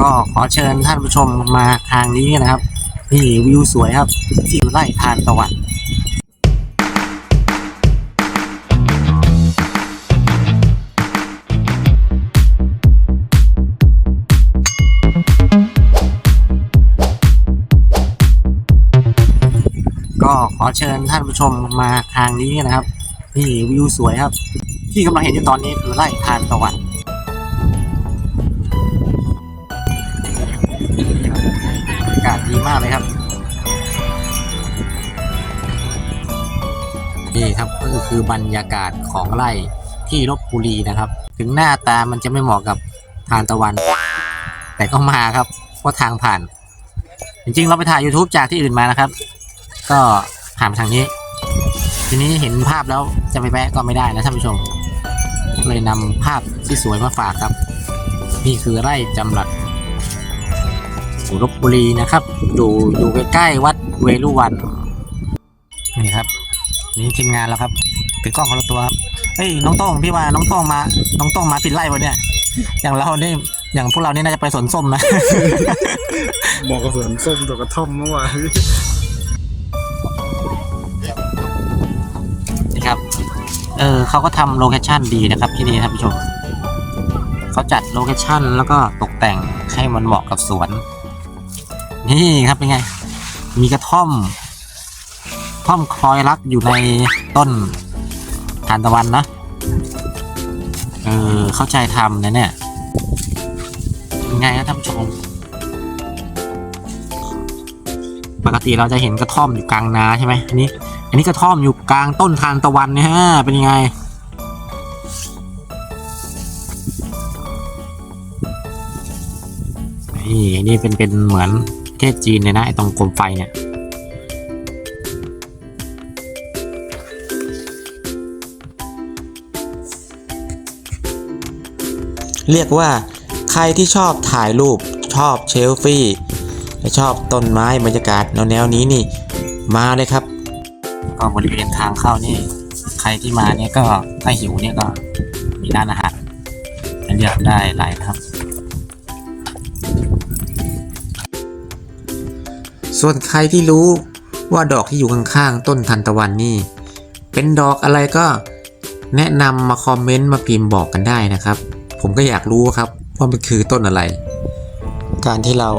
ก็ขอเชิญท่านผู้ชมมาทางนี้นะครับนี่วิวสวยครับที่ไร่ทานตะวันก็ขอเชิญท่านผู้ชมมาทางนี้นะครับนี่วิวสวยครับ ที่กำลังเห็นอยู่ตอนนี้คือไร่ทานตะวันากเลยครับ นี่ครับก็คือบรรยากาศของไร่ที่ลบบุรีนะครับ ถึงหน้าตามันจะไม่เหมาะกับทานตะวัน แต่ก็มาครับเพราะทางผ่าน จริงๆ เราไปถ่าย YouTube จากที่อื่นมานะครับ ก็ผ่านทางนี้ ทีนี้เห็นภาพแล้วจะไปแวะก็ไม่ได้นะท่านผู้ชม เลยนำภาพที่สวยมาฝากครับ นี่คือไร่จำหลัด สุรบบุรีนะครับ อยู่อยู่ใกล้ๆวัดเวรุวันนี่ครับ นี่ทีมงานแล้วครับถือกล้องคนละตัวครับเฮ้ยน้องโต้งพี่ว่าน้องโต้งมา น้องโต้งมาผิดไร่วะเนี่ย อย่างเรานี่อย่างพวกเรานี่น่าจะไปสวนส้มนะเหมาะกับสวนส้มตัวกระท่อมเมื่อวานนี่ครับ เออเขาก็ทำโลเคชั่นดีนะครับที่นี่ท่านผู้ชมเขาจัดโลเคชั่นแล้วก็ตกแต่งให้มันเหมาะกับสวน นี่ครับเป็นไง มีกระท่อม ท่อมคอยรักอยู่ในต้นทานตะวันนะ เออ เข้าใจทำนะเนี่ยเป็นไงครับท่านผู้ชม ปกติเราจะเห็นกระท่อมอยู่กลางนาใช่ไหมอันนี้ อันนี้กระท่อมอยู่กลางต้นทานตะวันนี่ยฮะ เป็นยังไงนี่นี่เป็นเป็นเหมือน ประเทศจีนเลยนะไอ้ตรงโคมไฟเนี่ยเรียกว่าใครที่ชอบถ่ายรูปชอบเชลฟี่และชอบต้นไม้บรรยากาศแนวๆนี้นี่มาเลยครับ ก็บริเวณทางเข้านี่ ใครที่มาเนี่ยก็ถ้าหิวเนี่ยก็มีร้านอาหารเลือกได้หลายครับ ส่วนใครที่รู้ว่าดอกที่อยู่ข้างๆต้นทันตะวันนี่ เป็นดอกอะไรก็แนะนำมาคอมเมนต์มาพิมพ์บอกกันได้นะครับ ผมก็อยากรู้ครับว่ามันคือต้นอะไร การที่เรา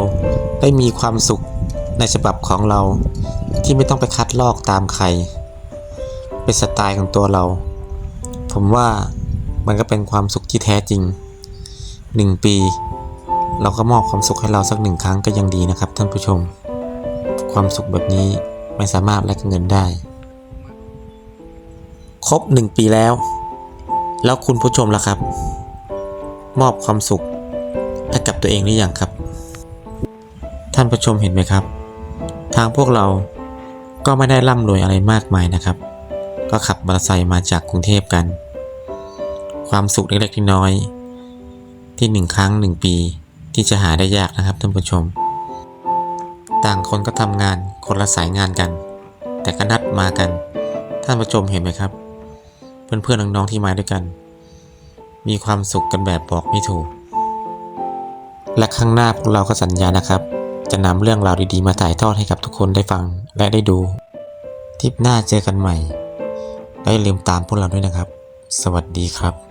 ได้มีความสุขในฉบับของเราที่ไม่ต้องไปคัดลอกตามใคร เป็นสไตล์ของตัวเรา ผมว่ามันก็เป็นความสุขที่แท้จริงหนึ่งปี เราก็มอบความสุขให้เราสักหนึ่งครั้งก็ยังดีนะครับท่านผู้ชม ความสุขแบบนี้ไม่สามารถแลกเงินได้ ครบหนึ่งปีแล้ว แล้วคุณผู้ชมล่ะครับ มอบความสุขให้กับตัวเองหรือยังครับ ท่านผู้ชมเห็นไหมครับ ทางพวกเราก็ไม่ได้ร่ำรวยอะไรมากมายนะครับ ก็ขับมอเตอร์ไซค์มาจากกรุงเทพกัน ความสุขเล็กๆน้อยๆที่หนึ่งครั้งหนึ่งปีที่จะหาได้ยากนะครับท่านผู้ชม ต่างคนก็ทำงานคนละสายงานกัน แต่ก็นัดมากัน ท่านผู้ชมเห็นไหมครับ เพื่อนๆน้องๆที่มาด้วยกัน มีความสุขกันแบบบอกไม่ถูก และข้างหน้าพวกเราก็สัญญานะครับ จะนำเรื่องราวดีๆมาถ่ายทอดให้กับทุกคนได้ฟังและได้ดูทิปหน้าเจอกันใหม่และอย่าลืมตามพวกเราด้วยนะครับ สวัสดีครับ